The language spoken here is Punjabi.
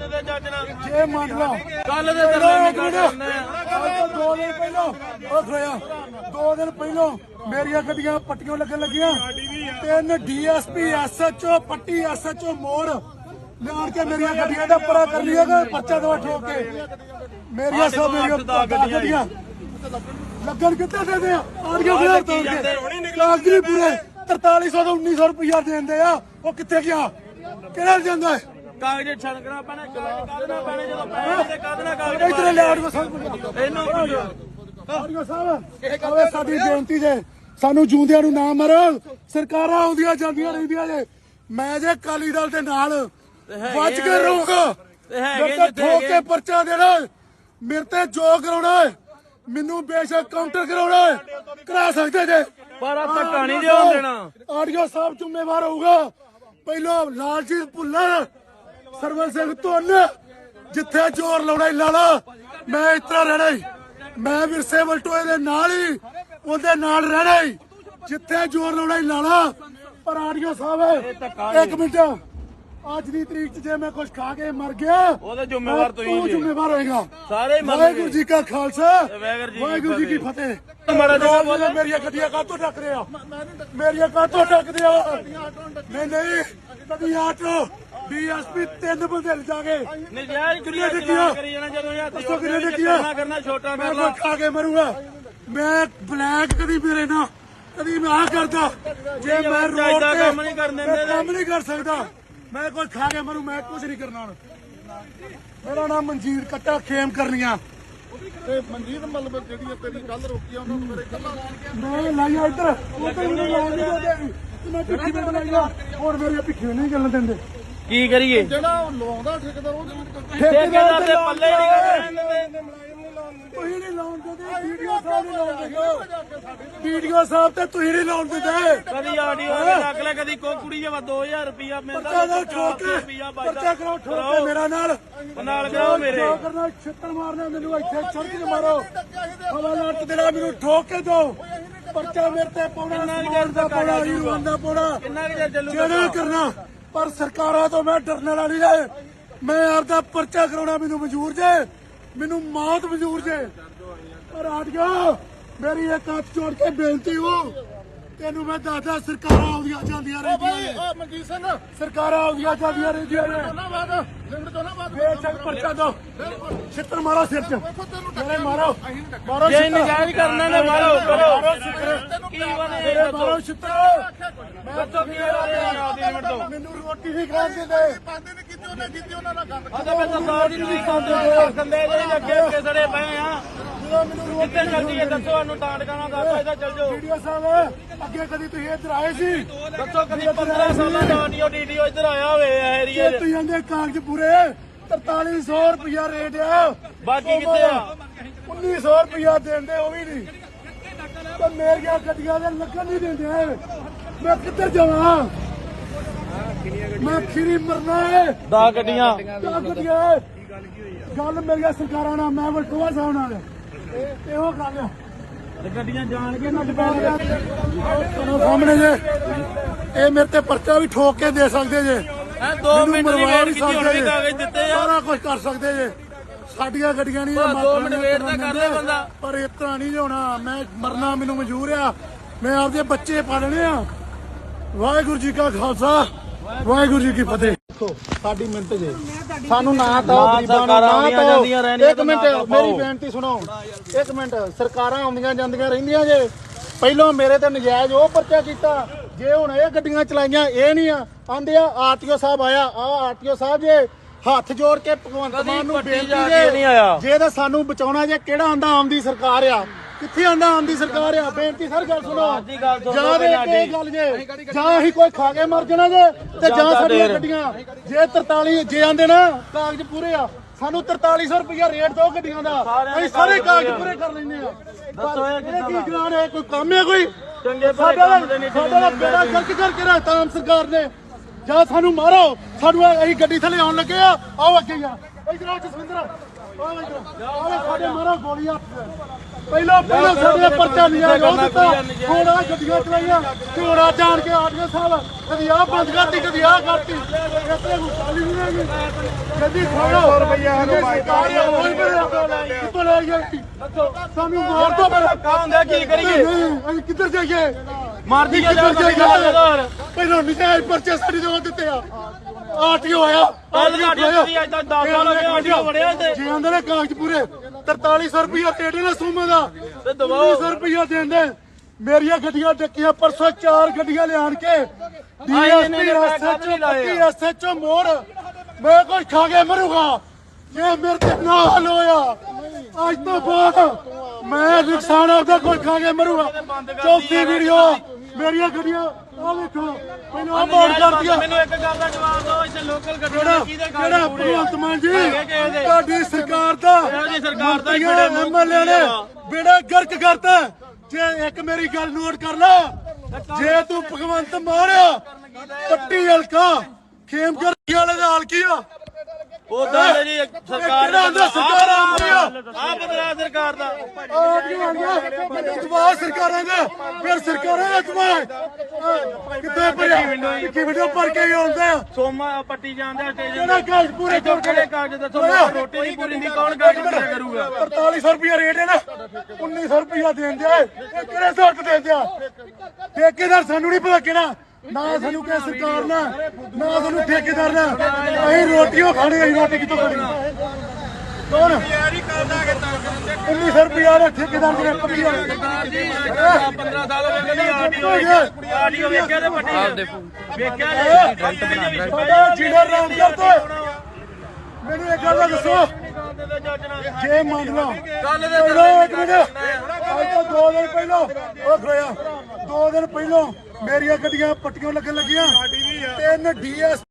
ਦੇ ਦੇ ਜੱਜ ਨਾਲ। ਜੇ ਮੰਨ ਲਾ। ਕੱਲ ਦੇ ਆ। ਅੱਜ ਤੋਂ ਦੋ ਦਿਨ ਪਹਿਲਾਂ ਉਹ ਖੜਿਆ ਦੋ ਦਿਨ ਪਹਿਲਾਂ ਮੇਰੀਆਂ ਗੱਡੀਆਂ ਪੱਟੀਆਂ ਲੱਗਣ ਲੱਗੀਆਂ। ਤਿੰਨ ਡੀਐਸਪੀ ਐਸਐਚਓ ਪੱਟੀ ਐਸਐਚਓ ਮੋੜ ਲਿਆਣ ਕੇ ਮੇਰੀਆਂ ਗੱਡੀਆਂ ਦਾ ਪਰਾ ਕਰ ਲਿਆ ਕਿ ਪਰਚਾ ਦਵਾ ਠੋਕ ਕੇ। ਮੇਰੀਆਂ ਸਭ ਮੇਰੀਆਂ ਗੱਡੀਆਂ ਲੱਗਣ ਕਿੱਥੇ ਦੇ ਦੇ ਆੜੀਆਂ ਫੇਰ ਤੋੜ ਕੇ। ਕਾਗਜ਼ ਨਹੀਂ ਪੂਰੇ। 4300 ਤੋਂ 1900 ਰੁਪਇਆ ਦੇਂਦੇ ਆ। ਉਹ ਕਿੱਥੇ ਗਿਆ? ਕਿਹੜਾ ਜਾਂਦਾ ਹੈ ਕਾਗਜ਼ ਛਣਕਣਾ ਪੈਣਾ ਕਾਗਜ਼ ਕੱਢਣਾ ਪੈਣਾ ਜਦੋਂ ਪੈਸੇ ਤੇ ਕੱਢਣਾ ਕਾਗਜ਼ ਇਧਰ ਲੈ ਆੜੀਆਂ ਸਭ ਇਹਨੂੰ ਆੜੀਓ ਸਾਹਿਬ ਆਵੇ ਸਾਡੀ ਬੇਨਤੀ ਜੇ ਸਾਨੂੰ ਜੂੰਦਿਆਂ ਨੂੰ ਨਾ ਮਾਰੋ ਸਰਕਾਰਾਂ ਆਉਂਦੀਆਂ ਜਾਂਦੀਆਂ ਰਹਿੰਦੀਆਂ ਜੇ। ਮੈਂ ਜੇ ਕਾਲੀ ਦਲ ਦੇ ਨਾਲ ਬਚ ਕੇ ਰਹੂੰਗਾ ਹੈਗੇ ਜਿੱਥੇ ਠੋਕ ਕੇ। ਪਰਚਾ ਦੇਣਾ। ਮੇਰੇ ਤੇ ਜੋ ਕਰਾਉਣਾ ਮੈਨੂੰ ਬੇਸ਼ੱਕ ਕਾਊਂਟਰ ਕਰਾਉਣਾ ਕਰਾ ਸਕਦੇ ਜੇ। ਪਰ ਆਹ ਧੱਕਾ ਨਹੀਂ ਦੇਣਾ ਆਡੀਓ ਸਾਹਿਬ ਜ਼ਿੰਮੇਵਾਰ ਹੋਊਗਾ। ਪਹਿਲਾਂ ਲਾਲਜੀਤ ਭੁੱਲਰ ਸਰਵਨ ਸਿੰਘ ਧੁੰਨ ਜਿੱਥੇ ਜ਼ੋਰ ਲਾਉਣਾ ਲਾ ਮੈਂ ਇਸ ਤਰ੍ਹਾਂ ਰਹਿਣਾ ਈ ਮੈਂ ਵਿਰਸੇ ਵਲਟੋਏ ਦੇ ਨਾਲ ਹੀ ਉਹਦੇ ਨਾਲ ਰਹਿਣਾ ਈ ਜਿੱਥੇ ਜ਼ੋਰ ਲਾਉਣਾ ਲਾ ਪਰ ਆਡੀਓ ਸਾਹਿਬ ਇੱਕ ਮਿੰਟ। ਅੱਜ ਦੀ ਤਰੀਕ 'ਚ ਜੇ ਮੈਂ ਕੁਝ ਖਾ ਕੇ ਮਰ ਗਿਆ ਉਹਦਾ ਜ਼ਿੰਮੇਵਾਰ ਤੂੰ ਜੀ। ਜ਼ਿੰਮੇਵਾਰ ਹੋਏਗਾ। ਸਾਰੇ ਹੀ ਮਰਨਗੇ। ਵਾਹਿਗੁਰੂ ਜੀ ਕਾ ਖਾਲਸਾ ਵਾਹਿਗੁਰੂ ਜੀ ਕੀ ਜੀ ਫਤਿਹ। ਦੋ ਬੋਲੇ ਮੇਰੀਆਂ ਗੱਡੀਆਂ ਕਾਹਤੋਂ ਟੱਕ ਰਿਹਾ? ਮੇਰੀਆਂ ਕਾਹਤੋਂ ਟੱਕਦੇ ਆ? ਨਹੀਂ ਨਹੀਂ। ਕਦੀ ਆਟੋ। ਡੀਐਸਪੀ ਤਿੰਨ ਬੰਦੇ ਲਿਜਾ ਕੇ ਨਜਾਇਜ਼ ਕੁੜੀਆਂ ਟੱਕੀਆਂ? ਕਰੀ ਜਾਣਾ ਜਦੋਂ ਹੱਥ ਦੱਸੋ? ਕਰਨਾ ਛੋਟਾ ਮੈਂ ਖਾ ਕੇ ਮਰੂੰਗਾ। ਮੈਂ ਬਲੈਕ ਕਦੀ ਮੇਰੇ ਨਾਲ ਕਦੀ ਮੈਂ ਆ ਕਰਦਾ। ਜੇ ਮੈਂ ਉਹ ਰੋਡ ਤੇ ਕੰਮ ਨਹੀਂ ਕਰਨ ਦਿੰਦੇ ਮੈਂ ਕੰਮ ਨਹੀਂ ਕਰ ਸਕਦਾ। ਮੈਂ ਕੋਈ ਖਾ ਕੇ ਮਰੂ ਮੈਂ ਕੁਝ ਨਹੀਂ ਕਰਨਾ ਹੁਣ। ਮੇਰਾ ਨਾਮ ਮਨਜੀਤ ਕੱਟਾ ਖੇਮ ਕਰਨੀਆਂ। ਤੇ ਮਨਜੀਤ ਮਤਲਬ ਜਿਹੜੀ ਤੇਰੀ ਕੱਲ ਰੋਕੀ ਆ ਉਹਨਾਂ ਨੂੰ ਮੇਰੇ ਕੱਲਾ ਮੈਂ ਲਾਈਆ ਇੱਧਰ ਉਧਰ ਮੈਨੂੰ ਲਾਉਣ ਨਹੀਂ ਦਿੰਦੇ। ਤੇ ਮੈਂ ਪਿੱਛੇ ਤੇ ਲਾਈਆ ਹੋਰ ਮੇਰੇ ਪਿੱਛੇ ਨਹੀਂ ਚੱਲਣ ਦਿੰਦੇ। ਕੀ ਕਰੀਏ? ਜਿਹੜਾ ਉਹ ਲਵਾਉਂਦਾ ਠੇਕੇਦਾਰ ਉਹਦੇ ਵਿੱਚ ਠੇਕੇਦਾਰ ਦੇ ਪੱਲੇ ਨਹੀਂ ਤੁਸੀਂ ਲਾਉਣ ਦਿੰਦੇ ਵੀਡੀਓ ਸਾਹਿਬ ਨਹੀਂ ਲਾਉਣ ਦਿੰਦੇ ਵੀਡੀਓ ਸਾਹਿਬ ਤੇ ਤੁਸੀਂ ਨਹੀਂ ਲਾਉਣ ਦਿੰਦੇ ਕਦੀ ਆਡੀਓ ਲੈ ਕਦੀ ਕੋ ਕੁੜੀ ਜਵਾ 2000 ਰੁਪਿਆ ਮਿਲਦਾ ਪਰਚਾ ਦਾ ਠੋਕ ਕੇ। ਰੁਪਿਆ ਠੋਕ ਕੇ ਮੇਰਾ ਨਾਲ। ਨਾਲ ਕਰਾਓ ਮੇਰੇ। ਕਰਨਾ ਛਿੱਤਰ ਮਾਰਨਾ ਮੈਨੂੰ ਇੱਥੇ ਸੜਕ 'ਤੇ ਮਾਰੋ। ਹਵਾ ਲੱਟ ਦੇਣਾ ਮੈਨੂੰ ਠੋਕ ਕੇ ਦੋ ਪਰਚਾ ਮੇਰੇ ਤੇ ਪਾਉਣਾ ਸਮਾਨ ਦਾ ਪਾਉਣਾ ਦਾ ਪਾਉਣਾ। ਕਿੰਨਾ ਕੁ ਚੱਲੂਗਾ ਜਿਹੜਾ ਕਰਨਾ। ਪਰ ਸਰਕਾਰਾਂ ਤੋਂ ਮੈਂ ਡਰਨ ਵਾਲਾ ਨਹੀਂ ਜੇ ਮੈਂ ਆਪਦਾ ਪਰਚਾ ਕਰਾਉਣਾ ਮੈਨੂੰ ਮਨਜ਼ੂਰ ਜੇ। ਮੈਨੂੰ ਮੌਤ ਮਨਜ਼ੂਰ ਜੇ। ਪਰ ਆਟਿਆ ਮੇਰੀ ਇੱਕ ਹੱਥ ਜੋੜ ਕੇ ਬੇਨਤੀ ਹੋ। ਤੈਨੂੰ ਮੈਂ ਦੱਸਦਾ ਸਰਕਾਰਾਂ ਆਉਂਦੀਆਂ ਜਾਂਦੀਆਂ ਰਹਿੰਦੀਆਂ ਭਾਈ ਨੇ। ਉਹ ਮਨਜੀਤ ਸਿੰਘ। ਸਰਕਾਰਾਂ ਆਉਂਦੀਆਂ ਜਾਂਦੀਆਂ ਰਹਿੰਦੀਆਂ ਨੇ। ਨਾ ਬਾਦ ਲਿੰਡ ਤੋਂ ਨਾ ਬਾਦ ਬੇਸ਼ੱਕ ਪਰਚਾ ਦੋ। ਛਿੱਤਰ ਮਾਰੋ ਸਿਰ 'ਚ। ਮੇਰੇ। ਮਾਰੋ ਮਾਰੋ ਜੇ ਛਿੱਤਰ। ਨਜਾਇਜ਼ ਕਰਨਾ ਨੇ ਮਾਰੋ ਕਰੋ। ਮਾਰੋ ਛਿੱਤਰ। ਕੀ ਬਣੇ ਮੇਰੇ ਮਾਰੋ ਛਿੱਤਰ। ਕੀ ਮਿੰਟ ਤੋਂ। ਮੈਨੂੰ ਰੋਟੀ ਨਹੀਂ ਖਾਣ ਦਿੰਦੇ। ਪਾਉਂਦੇ ਨੇ ਕੀਤੀ ਉਹਨੇ ਕੀਤੀ ਉਹਨਾਂ ਨਾਲ ਗੱਲ ਉਹਦੇ ਵਿੱਚ ਸਰਦਾਰ ਜੀ ਨਹੀਂ ਖਾਂਦੇ। ਕੰਦੇ ਜਿਹੜੇ ਅੱਗੇ ਅੱਗੇ ਸੜੇ ਪਏ ਆ। ਜਦੋਂ ਮੈਨੂੰ ਰੋਟੀ ਕਿੱਥੇ ਚੱਲਦੀ ਹੈ? ਦੱਸੋ ਸਾਨੂੰ ਟਾਂਟਕਾਣਾ ਦੱਸੋ ਇਹਦਾ ਚੱਲ ਜਾਓ। ਵੀਡੀਓ ਸਾਹਿਬ ਅੱਗੇ ਕਦੀ ਤੁਸੀਂ ਇੱਧਰ ਆਏ ਸੀ? ਦੱਸੋ ਕਦੀ 15 ਸਾਲਾਂ ਦਾ ਆਡੀਓ ਡੀਡੀਓ ਇੱਧਰ ਆਇਆ ਹੋਵੇ ਇਹ ਏਰੀਆ ਜੇ 'ਚ। ਤੁਸੀਂ ਆਂਦੇ ਕਾਗਜ਼ ਪੂਰੇ 4300 ਰੁਪਇਆ ਰੇਟ ਆ। ਬਾਕੀ ਕਿੱਥੇ ਆ? 1900 ਰੁਪਇਆ ਦੇਂਦੇ ਉਹ ਵੀ ਨਹੀਂ। ਤੇ ਮੇਰੀਆਂ ਗੱਡੀਆਂ ਦੇ ਲੱਗਣ ਨਹੀਂ ਦਿੰਦੇ। ਮੈਂ ਕਿੱਧਰ ਜਾਵਾਂ? ਮੈਂ ਖੀਰੀ ਮਰਨਾ ਹੈ ਦਾ ਗੱਡੀਆਂ। ਕਿਆ ਗੱਡੀਆਂ ਹੈ? ਗੱਲ ਮੇਰੀਆਂ ਸਰਕਾਰਾਂ ਨਾਲ ਮੈਂ ਵਲਟੋਆ ਸਾਹਿਬ ਨਾਲ। ਇਹੋ ਗੱਲ ਆ ਗੱਡੀਆਂ ਜਾਣ ਕੇ ਨਾ ਤੁਹਾਨੂੰ ਸਾਹਮਣੇ ਜੇ। ਇਹ ਮੇਰੇ ਤੇ ਪਰਚਾ ਵੀ ਠੋਕ ਕੇ ਦੇ ਸਕਦੇ ਜੇ। ਐ 2 ਮੈਨੂੰ ਮਿੰਟ ਦੀ ਵੇਟ ਕੀਤੀ ਉਹਨੇ ਕਾਗਜ਼ ਦਿੱਤੇ ਆ। ਸਾਰਾ ਕੁਝ ਕਰ ਸਕਦੇ ਜੇ। ਸਾਡੀਆਂ ਗੱਡੀਆਂ ਨਹੀਂ ਦੋ ਮਿੰਟ wait ਤਾਂ ਕਰ ਲੈ ਬੰਦਾ। ਪਰ ਇਸ ਤਰ੍ਹਾਂ ਨਹੀਂ ਹੋਣਾ। ਮੈਂ ਮਰਨਾ ਮੈਨੂੰ ਮਨਜ਼ੂਰ ਆ। ਮੈਂ ਆਪਦੇ ਬੱਚੇ ਪਾਲਣੇ ਆ। ਵਾਹਿਗੁਰੂ ਜੀ ਕਾ ਖਾਲਸਾ। ਵਾਹਿਗੁਰੂ ਜੀ ਕੀ ਫਤਿਹ। ਸਾਡੀ ਮਿੰਟ ਜੇ। ਸਾਨੂੰ ਨਾ ਤਾਂ ਗਰੀਬਾਂ ਨੂੰ ਸਰਕਾਰਾਂ ਨਾ ਤਾਂ ਜਾਂਦੀਆਂ ਰਹਿੰਦੀਆਂ ਇੱਕ ਮਿੰਟ ਮੇਰੀ। ਬੇਨਤੀ ਸੁਣੋ ਇੱਕ ਮਿੰਟ ਸਰਕਾਰਾਂ ਆਉਂਦੀਆਂ ਜਾਂਦੀਆਂ ਰਹਿੰਦੀਆਂ ਜੇ। ਪਹਿਲਾਂ ਮੇਰੇ ਤੇ ਨਜਾਇਜ਼ ਉਹ ਪਰਚਾ ਕੀਤਾ ਜੇ ਹੁਣ ਇਹ ਗੱਡੀਆਂ ਚਲਾਈਆਂ ਇਹ ਨਹੀਂ ਆ। ਆਂਦੇ ਆ ਆਰਟੀਓ ਸਾਹਿਬ ਆਇਆ ਆ ਆਰਟੀਓ ਸਾਹਿਬ ਜੇ ਹੱਥ ਜੋੜ ਕੇ ਭਗਵੰਤ ਮਾਨ ਨੂੰ ਬੇਨਤੀ ਜਾ ਕੇ ਜੇ ਨਹੀਂ ਆਇਆ। ਜੇ ਤਾਂ ਸਾਨੂੰ ਬਚਾਉਣਾ ਜੇ ਕਿਹੜਾ ਆਂਦਾ ਆਮਦੀ ਸਰਕਾਰ ਆ। ਕਿੱਥੇ ਆਂਦਾ ਆਮਦੀ ਸਰਕਾਰ ਆ? ਬੇਨਤੀ ਸਰ ਗੱਲ ਸੁਣੋ। ਆਦੀ ਜਾਂ ਦੇ ਕੇ। ਗੱਲ ਜੇ ਜਾਂ ਅਸੀਂ ਕੋਈ ਖਾ ਕੇ ਮਰ ਜਾਣਾ ਜੇ ਤੇ ਜਾਂ ਸਾਡੀਆਂ। ਗੱਡੀਆਂ ਜੇ 43 ਜੇ ਆਂਦੇ ਨਾ ਕਾਗਜ਼ ਪੂਰੇ ਆ ਸਾਨੂੰ 4300 ਰੁਪਇਆ ਰੇਟ ਦੋ ਗੱਡੀਆਂ ਦਾ। ਅਸੀਂ ਸਾਰੇ ਕਾਗਜ਼ ਪੂਰੇ ਕਰ ਲੈਂਦੇ ਆ। ਦੱਸੋ ਇਹ ਕੀ? ਗਰਾਨ ਹੈ? ਕੋਈ ਕੰਮ ਹੈ ਕੋਈ? ਚੰਗੇ ਭਲੇ ਸਾਡਾ ਕੰਮ ਦੇ ਨਹੀਂ ਸਾਡਾ ਬੇੜਾ ਗਰਕ ਕਰਕੇ ਆਮ ਸਰਕਾਰ ਨੇ। ਜਾਂ ਸਾਨੂੰ ਮਾਰੋ। ਸਾਨੂੰ ਅਸੀਂ ਗੱਡੀ ਥੱਲੇ ਆਉਣ ਲੱਗੇ ਆ। ਆਓ ਅੱਗੇ ਯਾਰ ਇਧਰ ਆ ਜਸਵਿੰਦਰ। ਆਲੇ ਸਾਡੇ ਮਾਰਾ ਗੋਲੀ ਹੱਥ। ਤੇ। ਪਹਿਲਾਂ ਪਹਿਲਾਂ ਸਾਡੇ ਪਰਚਾ ਨਹੀਂ ਆ ਦਿੱਤਾ। ਹੁਣ ਆ ਗੱਡੀਆਂ ਚਲਾਈਆਂ। ਝੋੜਾ ਜਾਣ ਕੇ ਆਟਗੇ ਸਾਹਿਬ ਕਦੀ ਆ ਬੰਦ ਕਰਤੀ ਕਦੀ ਆ ਕਰਤੀ। ਇੱਥੇ ਗੁਸਾਲੀ ਨਹੀਂ ਹੈਗੀ। ਗੱਡੀ ਖੋਲੋ ਰੁਪਈਆ ਸਾਨੂੰ ਕਿੱਥੋਂ ਲੈ ਗਏ ਸਾਨੂੰ ਮਾਰ ਦੋ ਪਹਿਲਾਂ। ਕਾ ਹੁੰਦਾ ਕੀ ਕਰੀਏ? ਅਸੀਂ ਕਿੱਧਰ ਜਾਈਏ? ਮਾਰਦੀ ਜਾ ਕਿੱਧਰ ਜਾਈਏ? ਪਹਿਲਾਂ ਨਿਸ਼ਾਨ ਪਰਚੇ ਸਾਡੀ ਜਗ੍ਹਾ ਦਿੱਤੇ ਆ। ਆਰਟੀਓ ਆਇਆ। ਦੀ ਸਾਡੀ ਦਿੱਤੀ, ਅੱਜ ਤੱਕ ਦਸ ਸਾਲ ਹੋ ਗਏ ਆਰਟੀਓ ਵੜਿਆ ਤੇ। ਜੇ ਨੇ ਕਾਗਜ਼ ਪੂਰੇ। 4300 ਰੁਪਇਆ ਰੇਟ ਨੇ ਸੂਮੇ ਦਾ। ਤੇ ਦਬਾਓ। 1900 ਰੁਪਇਆ ਦੇਂਦੇ ਮੇਰੀਆਂ ਗੱਡੀਆਂ ਡੱਕੀਆਂ ਪਰਸੋਂ ਚਾਰ ਗੱਡੀਆਂ ਲਿਆਣ ਕੇ। DSP SHO. Patti SHO Maur. ਮੈਂ ਕੁਝ ਖਾ ਕੇ ਮਰੂਗਾ। ਜੇ ਮੇਰੇ ਤੇ ਨਾ ਹੱਲ ਹੋਇਆ ਅੱਜ ਤੋਂ ਬਾਅਦ ਮੈਂ ਨੁਕਸਾਨ ਆਪਦਾ ਕੋਈ ਖਾ ਕੇ ਮਰੂਗਾ। ਚੌਥੀ ਵੀਡੀਓ ਮੇਰੀਆਂ ਗੱਡੀਆਂ ਆ ਵੇਖੋ ਮੈਨੂੰ ਆ ਮੋੜ ਕਰ ਦਿਆ ਮੈਨੂੰ ਇੱਕ ਗੱਲ ਦਾ ਜਵਾਬ ਦਿਓ ਇੱਥੇ ਲੋਕਲ ਗੱਡੀਆਂ ਜਿਹੜਾ ਦੇ ਕਿਹਦੇ ਜਿਹੜਾ ਪੂਰੇ ਆ? ਭਗਵੰਤ ਮਾਨ ਜੀ? ਤੁਹਾਡੀ ਸਰਕਾਰ ਦਾ ਇਹੋ ਸਰਕਾਰ ਦਾ ਬੇੜਾ MLA ਨੇ ਬੇੜਾ ਗਰਕ ਕਰਤਾ ਜੇ ਇੱਕ ਮੇਰੀ ਗੱਲ ਨੋਟ ਕਰ ਲੈ ਜੇ ਤੂੰ ਭਗਵੰਤ ਮਾਨ ਪੱਟੀ ਹਲਕਾ ਖੇਮਕਰ ਵਾਲੇ ਦਾ ਹਾਲ ਕੀ ਆ ਉਦਾਂ ਦੇ ਜੀ ਸਰਕਾਰ ਕਿਹੜਾ ਆਂਦਾ ਸਰਕਾਰ ਆਉਂਦੀ ਆ ਆ ਬਦਲਾ ਸਰਕਾਰ ਦਾ। ਆ ਕੀ ਆਂਦਾ ਸਰਕਾਰਾਂ ਦਾ ਫਿਰ ਸਰਕਾਰਾਂ ਦਾ ਦਬਾਅ ਕਿੱਥੇ ਭਰਿਆ? ਕਿ ਵੀਡੀਓ ਭਰ ਕੇ ਆਉਂਦਾ। ਸੋਮਾ ਪੱਟੀ ਜਾਂਦਾ ਕਾਗਜ਼ ਪੂਰੇ ਕਾਗਜ਼ ਦੱਸੋ ਰੋਟੀ ਦੀ ਪੂਰੀ ਕੌਣ ਕਾਗਜ਼ ਪੂਰੇ ਕਰੂਗਾ? 4300 ਰੁਪਇਆ ਰੇਟ ਹੈ ਨਾ 1900 ਰੁਪਇਆ ਦੇਣ ਦਿਆ ਇਹ ਕਿਹੜੇ ਸੌਰਤ ਦੇਣ ਦਿਆ ਠੇਕੇਦਾਰ ਸਾਨੂੰ ਨਹੀਂ ਪਤਾ ਕਿਹੜਾ ਨਾ ਸਾਨੂੰ ਕਿਹ ਸਰਕਾਰ ਨਾ ਨਾ ਸਾਨੂੰ ਠੇਕੇਦਾਰ ਨਾ। ਅਸੀਂ ਰੋਟੀਆਂ ਖਾਣੀ ਅਸੀਂ ਰੋਟੀ ਕਿੱਥੋਂ ਖਾਣੀ? ਕੌਣ? ਯਾਰੀ ਕਰਦਾ ਕਿ ਤਾਂ 1900 ਰੁਪਇਆ ਦਾ ਠੇਕੇਦਾਰ ਦੇ ਪੱਕੀ ਆ 15 ਸਾਲ ਹੋ ਗਏ ਕਦੀ ਆਡੀਓ ਵੇਖਿਆ ਆਡੀਓ ਵੇਖਿਆ ਤੇ ਪੱਟੀ ਵੇਖਿਆ ਜੀ ਸਾਡਾ ਜੀਣਾ ਰਾਮ ਕਰਦਾ ਮੈਨੂੰ ਇੱਕ ਗੱਲ ਦਾ ਦੱਸੋ ਜੇ ਮੰਨ ਲਓ। ਕੱਲ ਦੇ ਇੱਕ ਮਿੰਟ। ਅੱਜ ਤੋਂ ਦਿਨ ਪਹਿਲਾਂ ਉਹ ਖੋਇਆ ਦੋ ਦਿਨ ਪਹਿਲਾਂ ਮੇਰੀਆਂ ਗੱਡੀਆਂ ਪੱਟੀਆਂ ਲੱਗਣ ਲੱਗੀਆਂ। ਤਿੰਨ ਡੀਐਸ